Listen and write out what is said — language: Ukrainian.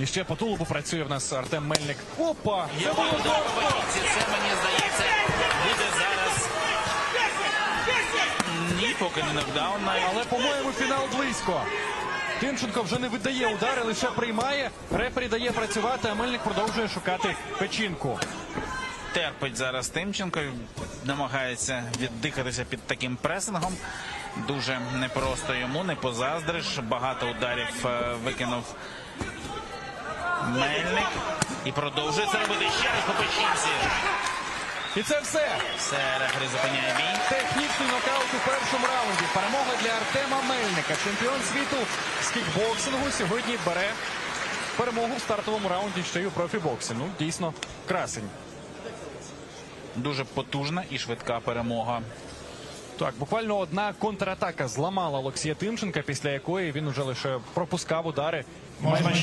І ще по тулубу працює в нас Артем Мельник. Опа! Це Є удар по. Це мені здається буде зараз. Ні, поки не нокдаун. навіть. Але, по-моєму, фінал близько. Тимченко вже не видає удари, лише приймає. Рефері дає працювати, а Мельник продовжує шукати печінку. терпить зараз Тимченко, намагається віддихатися під таким пресингом. Дуже непросто йому, не позаздриш. Багато ударів е, викинув Мельник і продовжує це робити ще раз по печінці. І це все. Все, рефері зупиняє бій. Технічний нокаут у першому раунді. Перемога для Артема Мельника. Чемпіон світу з кікбоксингу сьогодні бере перемогу в стартовому раунді ще й у профібоксі. Ну, дійсно, красень. Дуже потужна і швидка перемога. Так, буквально одна контратака зламала Олексія Тимченка, після якої він уже лише пропускав удари. Майже